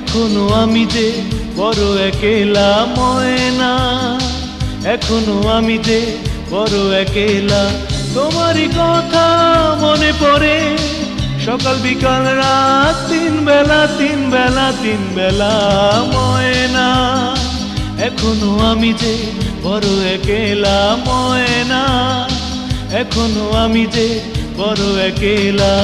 এখনও আমি যে বড় একেলা ময়না, এখনও আমি যে বড় একেলা। তোমারই কথা মনে পড়ে, সকাল, বিকাল, রাত, তিন বেলা তিন বেলা তিন বেলা ময়না। এখনও আমি যে বড় একেলা ময়না, এখনও আমি যে বড় একেলা।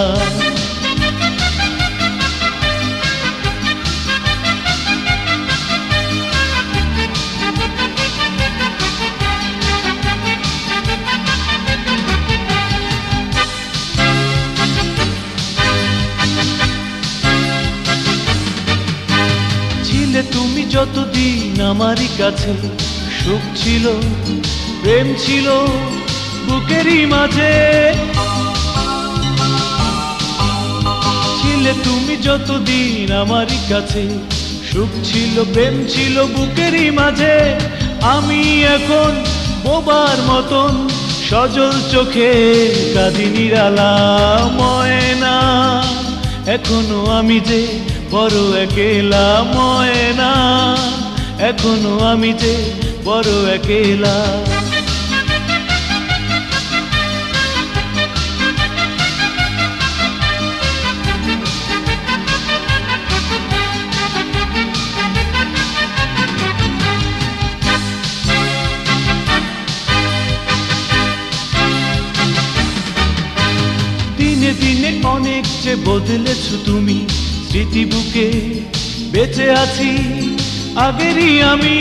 ছিলে তুমি যতদিন আমারই কাছে সুখ ছিল, প্রেম ছিল বুকেরই মাঝে। ছিলে তুমি যতদিন আমারই কাছে সুখ ছিল, প্রেম ছিল বুকেরই মাঝে। আমি এখন বোবার মতন সজল চোখে কাঁদি নিরালা ময়না। এখনও আমি যে বড় একেলা ময়না। এখনও আমি যে বড় একেলা। দিনে দিনে অনেক যে বদলেছ তুমি। স্মৃতি বুকে বেঁচে আছি, আগেরই আমি।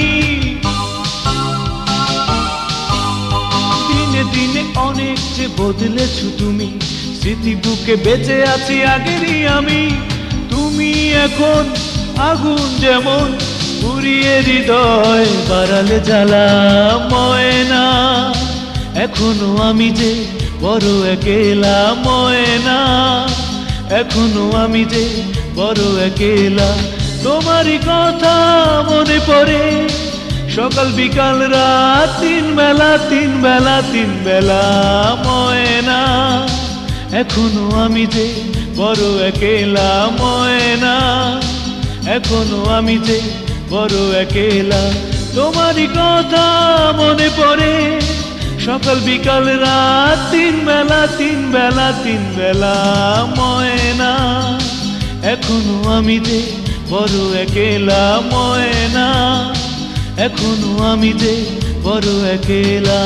দিনে দিনে অনেক যে বদলেছ তুমি, স্মৃতি বুকে বেঁচে আছি, আগেরই আমি। তুমি এখন আগুন যেমন পুরিয়ে হৃদয় বাড়ালে জ্বালা ময়না। এখনও আমি যে বড় একেলা ময়না। এখনও আমি যে বড় একেলা তোমারই কথা মনে পড়ে। সকাল, বিকাল, রাত, তিন বেলা তিন বেলা তিন বেলা, ময়না। এখনও আমি যে বড় একেলা ময়না। এখনও আমি যে বড় একেলা তোমারই কথা মনে পড়ে। সকাল, বিকাল, রাত, তিন বেলা তিন বেলা তিন বেলা, ময়না। এখনও আমি যে বড় একেলা ময়না। এখনও আমি যে বড় একেলা।